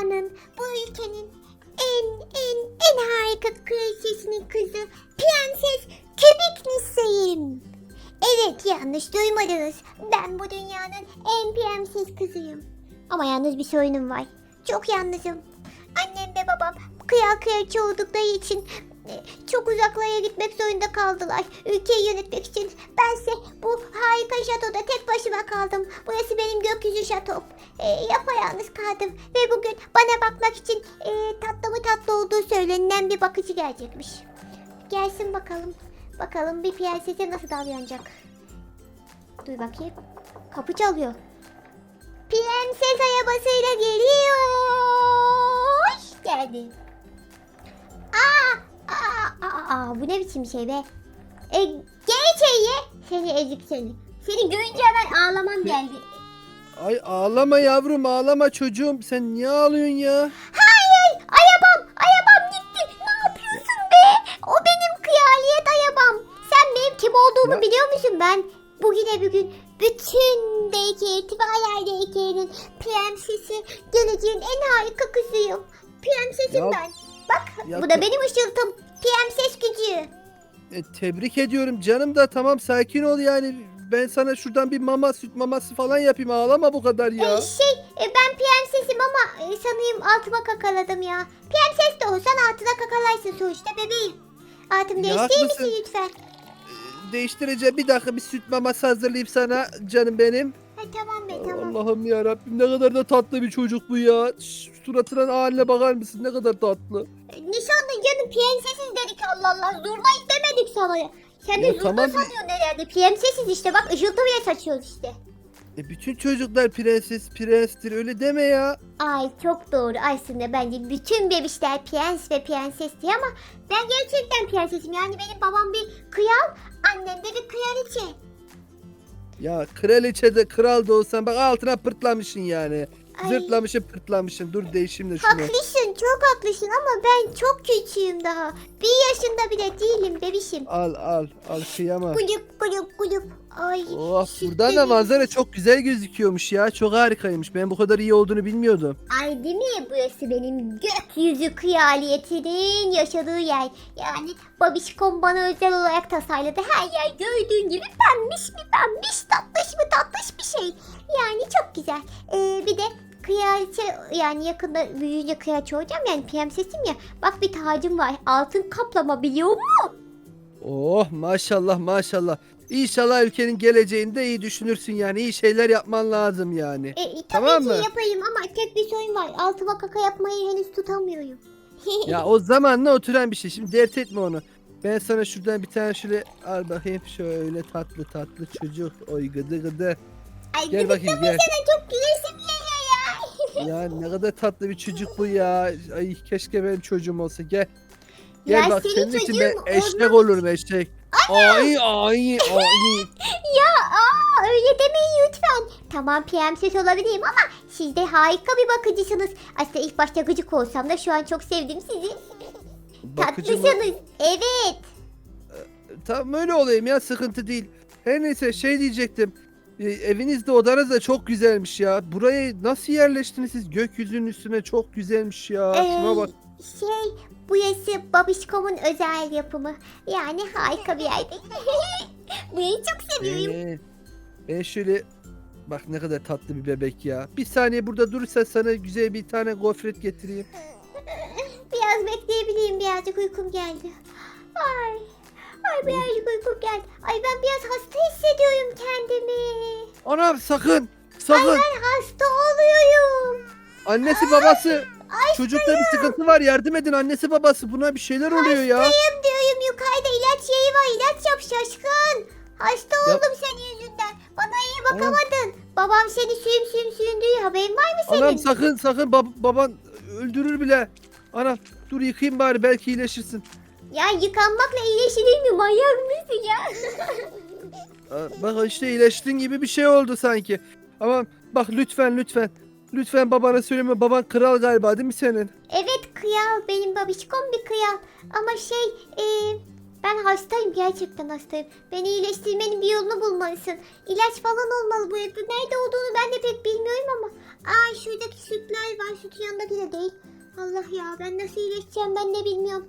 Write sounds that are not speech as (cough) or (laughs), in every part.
dünyanın, bu ülkenin en en en harika kraliçesinin kızı Prenses Kebek'miş sayarım. Evet yanlış duymadınız. Ben bu dünyanın en prenses kızıyım. Ama yalnız bir sorunum var. Çok yalnızım. Annem ve babam kıya kıyaç oldukları için çok uzaklara gitmek zorunda kaldılar. Ülkeyi yönetmek için. Bense bu harika şatoda tek başıma kaldım. Burası benim gökyüzü şatom. E, yapayalnız kaldım. Ve bugün bana bakmak için e, tatlı mı tatlı olduğu söylenilen bir bakıcı gelecekmiş. Gelsin bakalım. Bakalım bir prensese nasıl davranacak. Dur bakayım. Kapı çalıyor. Prenses arabasıyla geliyor. Aa, aa, bu ne biçim şey be? E, gel içeriye. Seni ezik seni. Seni görünce hemen ağlamam geldi. Ay ağlama yavrum ağlama çocuğum. Sen niye ağlıyorsun ya? Hayır, arabam, arabam gitti. Ne yapıyorsun be? O benim kraliyet arabam. Sen benim kim olduğumu Ya- biliyor musun ben? Bugüne bugün bütün belki itibariyle Daycare'nin prensesi, geleceğin en harika kızıyım. Prensesim Ya- ben. Bak, Ya- bu da benim ışıltım. Prenses gücü. E, tebrik ediyorum canım da tamam sakin ol yani. Ben sana şuradan bir mama süt maması falan yapayım ağlama bu kadar ya. Ee, şey, e, ben prensesim ama e, sanayım altıma kakaladım ya. Prenses de olsan altına kakalarsın sonuçta bebeğim. Altım değiştirir haklısın. misin lütfen? Değiştireceğim bir dakika bir süt maması hazırlayayım sana canım benim. Ha, tamam be tamam. Allah'ım ya Rabbim ne kadar da tatlı bir çocuk bu ya. Şş, suratına haline bakar mısın ne kadar tatlı. Nişanlı canım prensesiz dedik Allah Allah. Zurna istemedik sana. Sen de Ya zurna tamam. sanıyorsun herhalde. Prensesiz işte bak ışıltı bile saçıyoruz işte. E, bütün çocuklar prenses prenstir öyle deme ya. Ay çok doğru aslında bence bütün bebişler prens ve prensesti ama ben gerçekten prensesim. Yani benim babam bir kral, annem de bir kraliçe. Ya kraliçe de kral da olsan bak altına pırtlamışsın yani. Ay. Zırtlamışsın pırtlamışsın. Dur değişeyim de şunu. Haklısın çok haklısın ama ben çok küçüğüm daha. Bir yaşında bile değilim bebişim. Al al al kıyama. Kulüp kulüp kulüp. Ay. Oh süt buradan da bebeğim. manzara çok güzel gözüküyormuş ya. Çok harikaymış. Ben bu kadar iyi olduğunu bilmiyordum. Ay değil mi? Burası benim gökyüzü kraliyetinin yaşadığı yer. Yani babişkom bana özel olarak tasarladı. Her yer gördüğün gibi pembiş mi pembiş, tatlış mı tatlış bir şey. Yani çok güzel. Ee, bir de kraliçe yani yakında büyüyünce kraliçe olacağım yani prensesim ya. Bak bir tacım var. Altın kaplama biliyor musun? Oh maşallah maşallah. İnşallah ülkenin geleceğinde iyi düşünürsün yani. iyi şeyler yapman lazım yani. E, tabii Tamam ki mı? yapayım ama tek bir sorun var. Altıma kaka yapmayı henüz tutamıyorum. (laughs) ya o zamanla oturan bir şey. Şimdi dert etme onu. Ben sana şuradan bir tane şöyle al bakayım. Şöyle tatlı tatlı çocuk. Oy gıdı gıdı. Ay Gel bakayım gel. Sana çok geliyor ya. Ne kadar tatlı bir çocuk bu ya. Ay keşke benim çocuğum olsa. Gel. Gel Ya bak senin senin için ben çocuğun eşek olurum eşek. Ay ay ay. Ya aa öyle demeyin lütfen. Tamam prenses olabilirim ama siz de harika bir bakıcısınız. Aslında ilk başta gıcık olsam da şu an çok sevdim sizi. Bakıcı mı? Tatlısınız. Evet. Tamam öyle olayım ya sıkıntı değil. Her neyse şey diyecektim. E, eviniz de odanız da çok güzelmiş ya. Buraya nasıl yerleştiniz siz? Gökyüzünün üstüne çok güzelmiş ya. Şuna Ee, bak. Şey burası Babişkom'un özel yapımı. Yani harika bir yer değil (laughs) mi? Burayı çok seviyorum. Ee, ben şöyle bak ne kadar tatlı bir bebek ya. Bir saniye burada durursa sana güzel bir tane gofret getireyim. (laughs) Biraz bekleyebileyim birazcık uykum geldi. Ay. Ay birazcık uykum geldi. Ay ben biraz hasta hissediyorum kendimi. Anam sakın. Sakın. Ben hasta oluyorum. Annesi babası. Çocukta bir sıkıntı var yardım edin annesi babası buna bir şeyler oluyor ya. Hastayım diyorum yukarıda ilaç yayı var ilaç yap şaşkın. Hasta Ya- oldum senin yüzünden. Bana iyi bakamadın. Babam seni suyum suyum suyunduruyor haberin var mı senin? Anam sakın sakın bab- baban öldürür bile. Anam dur yıkayayım bari belki iyileşirsin. Ya yıkanmakla iyileşilir mi manyak mısın ya? (laughs) Aa, Bak işte iyileştin gibi bir şey oldu sanki. Ama bak lütfen lütfen. Lütfen babana söyleme. Baban kral galiba değil mi senin? evet kıyal benim babişkom bir kıyal. Ama şey e, ben hastayım gerçekten hastayım. Beni iyileştirmenin bir yolunu bulmalısın. İlaç falan olmalı bu evde. Nerede olduğunu ben de pek bilmiyorum ama. Aa şuradaki sütler var sütün yanındaki de değil. Allah ya ben nasıl iyileşeceğim ben de bilmiyorum.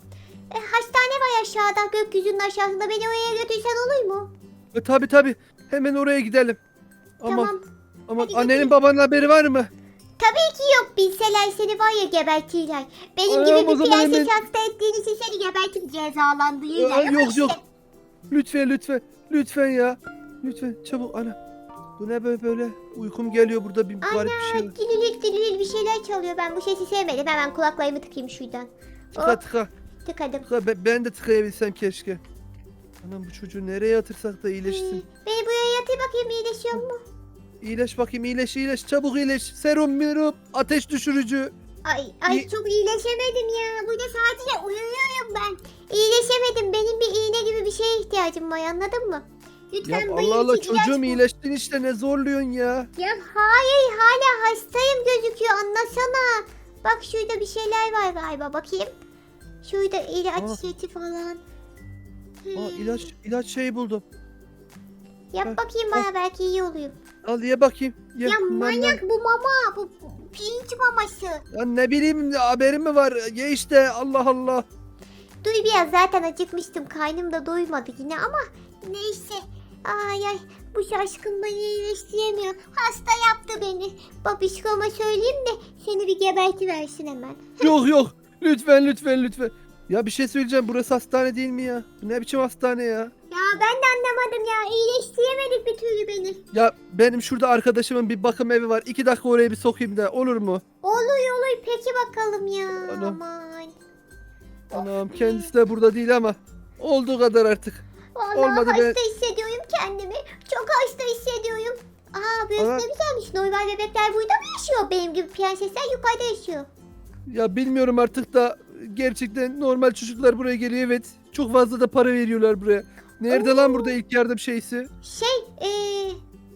E, hastane var aşağıda gökyüzünün aşağısında beni oraya götürsen olur mu? E, tabi tabi. Hemen oraya gidelim. Ama Tamam. ama Hadi annenin gidelim. babanın haberi var mı? Tabii ki yok bilseler seni var ya gebertirler. Benim Ay, gibi ama o bir zaman prenses hemen- hasta ettiğin için seni gebertip cezalandırırlar. Aa, Ama yok işte- yok. Lütfen lütfen. Lütfen ya. Lütfen çabuk ana. Bu ne böyle böyle? Uykum geliyor burada bir garip bir şey var. Dililil dililil bir şeyler çalıyor. Ben bu sesi sevmedim. Hemen kulaklarımı tıkayım şuradan. Tıka Hop tıka. Tıkadım. tıka. Ben, ben de tıkayabilsem keşke. Anam bu çocuğu nereye yatırsak da iyileşsin. Hmm, Beni buraya yatır bakayım iyileşiyor mu? İyileş bakayım iyileş iyileş. Çabuk iyileş. Serum mirup. Ateş düşürücü. Ay ay İyi- çok iyileşemedim ya. Burada sadece uyuyorum ben. İyileşemedim. Benim bir iğne gibi bir şeye ihtiyacım var anladın mı? Ya Lütfen Allah benim Allah ilaç çocuğum iyileştin işte ne zorluyorsun ya. Ya hayır hala hastayım gözüküyor anlasana. Bak şurada bir şeyler var galiba bakayım. Şurada ilaç Aa. seti falan. Aa Hmm. ilaç ilaç şey buldum. Yap bakayım bana belki iyi oluyor. Al ye bakayım. Ye. Ya manyak bu mama. Bu bu pirinç maması. Ya ne bileyim haberim mi var? Ye işte Allah Allah. Duy biraz zaten acıkmıştım. Karnım da doymadı yine ama neyse. Ay ay bu şaşkın beni iyileştiremiyor. Hasta yaptı beni. Babişkoma söyleyeyim de seni bir gebertiversin hemen. Yok yok. Lütfen lütfen lütfen. Ya bir şey söyleyeceğim. Burası hastane değil mi ya? Bu Ne biçim hastane ya? Ya ben de anlamadım ya. İyileştiremedik bir türlü beni. Ya benim şurada arkadaşımın bir bakım evi var. İki dakika oraya bir sokayım da olur mu? Olur olur peki bakalım ya. Anam. Aman. Anam kendisi de burada değil ama. Olduğu kadar artık. Vallahi Olmadı hasta be. hissediyorum kendimi. Çok hasta hissediyorum. Aa burası Aa. ne güzelmiş. Normal bebekler burada mı yaşıyor? Benim gibi prensesler yukarıda yaşıyor. Ya bilmiyorum artık da gerçekten normal çocuklar buraya geliyor evet. Çok fazla da para veriyorlar buraya. Nerede lan burada ilk yardım şeysi? Şey eee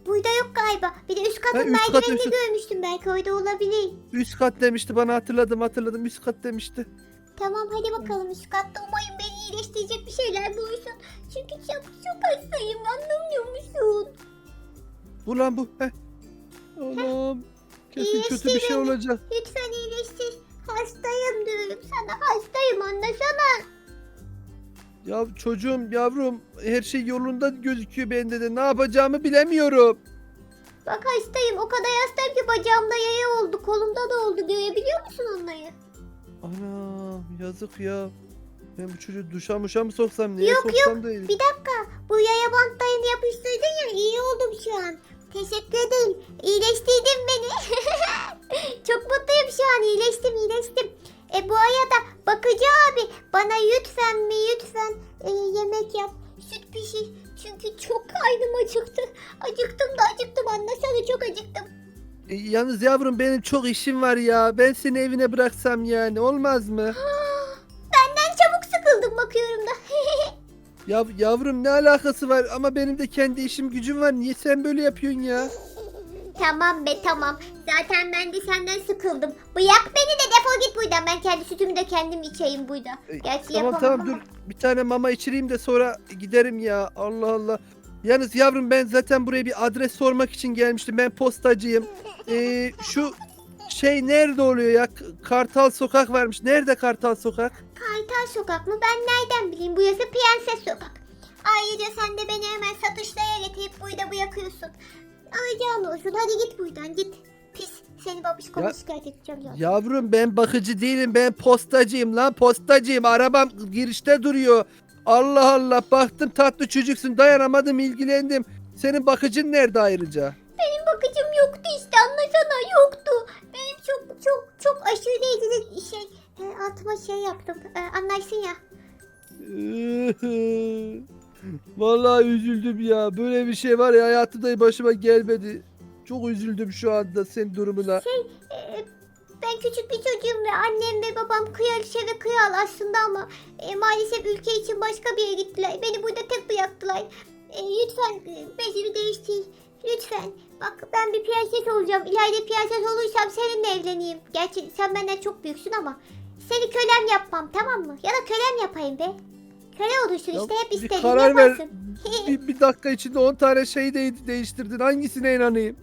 burada yok galiba. Bir de üst katın Ha, üst kat, merdivenini üst- görmüştüm. Belki orada olabilir. Üst kat demişti bana hatırladım hatırladım üst kat demişti. Tamam hadi bakalım üst katta umayım beni iyileştirecek bir şeyler bulursun. Çünkü çok çok hastayım anlamıyor musun? Bu lan bu. Heh. Anam. Kesin kötü bir şey İyileştirin. olacak. Lütfen iyileştir. Hastayım diyorum sana hastayım anlasana. Ya çocuğum yavrum her şey yolunda gözüküyor bende de ne yapacağımı bilemiyorum. Bak hastayım o kadar hastayım ki bacağımda yaya oldu kolumda da oldu görebiliyor musun onları? Ana yazık ya. Ben bu çocuğu duşa muşa mı soksam neye Yok, soksam da iyi. Bir dakika bu yaya bantlarını yapıştırdın ya iyi oldum şu an. Teşekkür ederim. İyileştirdin beni. (laughs) Çok mutluyum şu an iyileştim iyileştim. E bu arada bakıcı abi bana lütfen mi lütfen e, yemek yap. Süt pişir. Çünkü çok karnım acıktı. Acıktım da acıktım anlasana çok acıktım. E, yalnız yavrum benim çok işim var ya. Ben seni evine bıraksam yani olmaz mı? (gasps) Benden çabuk sıkıldım bakıyorum da. Ya yavrum ne alakası var ama benim de kendi işim gücüm var. Niye sen böyle yapıyorsun ya? tamam be tamam. Zaten ben de senden sıkıldım. Bırak beni de defol git buradan. Ben kendi sütümü de kendim içeyim burada. E, Gerçi tamam yapamam tamam ama. dur. Bir tane mama içireyim de sonra giderim ya. Allah Allah. Yalnız yavrum ben zaten buraya bir adres sormak için gelmiştim. Ben postacıyım. Ee, şu şey nerede oluyor ya? Kartal Sokak varmış. Nerede Kartal Sokak? Kartal sokak mı? Ben nereden bileyim? Burası Prenses sokak. Ayrıca sen de beni hemen satışlara getirip burada bırakıyorsun. Aycan olsun. Hadi git buradan git. Pis. Seni babişkoma Ya- şikayet edeceğim ya. Yavrum ben bakıcı değilim. Ben postacıyım lan postacıyım. Arabam girişte duruyor. Allah Allah baktım tatlı çocuksun dayanamadım ilgilendim. Senin bakıcın nerede ayrıca? Benim bakıcım yoktu işte anlasana yoktu. Benim çok çok çok aşırı derecede şey e, altıma şey yaptım. E, anlarsın ya. (laughs) Vallahi üzüldüm ya. Böyle bir şey var ya hayatımda başıma gelmedi. Çok üzüldüm şu anda senin durumuna. E, ben küçük bir çocuğum ve annem ve babam kraliçe ve kral aslında ama e, maalesef ülke için başka bir yere gittiler. Beni burada tek bıraktılar. E, lütfen e, bezimi değiştir. Lütfen. Bak ben bir prenses olacağım. İleride prenses olursam seninle evleneyim. Gerçi sen benden çok büyüksün ama seni kölem yapmam tamam mı? Ya da kölem yapayım be. Köle olursun Ya işte hep istediğini karar ver. yaparsın. Bir, bir dakika içinde 10 tane şey de değiştirdin. Hangisine inanayım?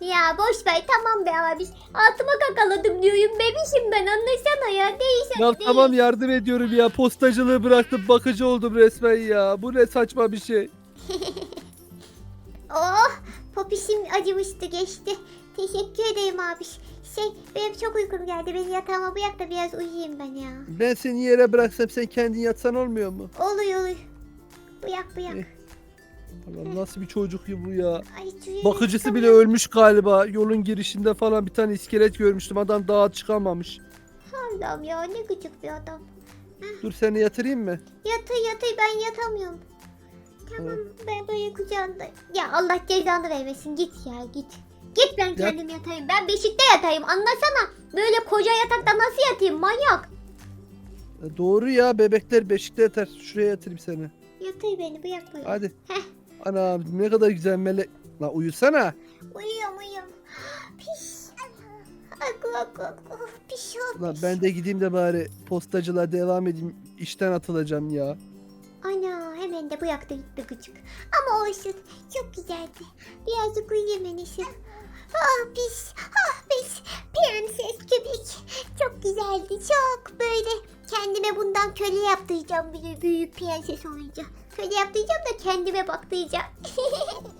Ya boş ver tamam be abi. Altıma kakaladım diyorum bebişim ben anlasana ya. Değişen Ya değil. tamam yardım ediyorum ya. Postacılığı bıraktım bakıcı oldum resmen ya. Bu ne saçma bir şey. (laughs) Oh popişim acımıştı geçti. Teşekkür ederim abi. Şey benim çok uykum geldi. Beni yatağıma bırak da biraz uyuyayım ben ya. Ben seni yere bıraksam sen kendin yatsan olmuyor mu? Olur olur. Bırak bırak. Eh, Allah nasıl bir çocuk ya bu ya. Ay, Bakıcısı bile ölmüş galiba. Yolun girişinde falan bir tane iskelet görmüştüm. Adam dağa çıkamamış. Allah'ım ya ne gıcık bir adam. Dur seni yatırayım mı? Yatay yatay ben yatamıyorum. Tamam ben böyle kucağında. Ya Allah cezanı vermesin git ya git. Git ben kendim yatayım. Ben beşikte yatayım anlasana. Böyle koca yatakta nasıl yatayım manyak. E, Doğru ya bebekler beşikte yatar. Şuraya yatırayım seni. Yatay beni bırak böyle. Hadi. Heh. Ana ne kadar güzel melek. La uyusana. Uyuyorum uyuyorum. Pis. Aku aku aku. Pis ol pis. ben de gideyim de bari postacılığa devam edeyim. İşten atılacağım ya. Ana hemen de bıraktı gitti gıcık. Ama olsun çok güzeldi. Birazcık uyuyayım en iyisi. Ah pis, ah pis. Prenses köpek. Çok güzeldi, çok böyle. Kendime bundan köle yaptıracağım bir büyük prenses olunca. Köle yaptıracağım da kendime baktıracağım. (laughs)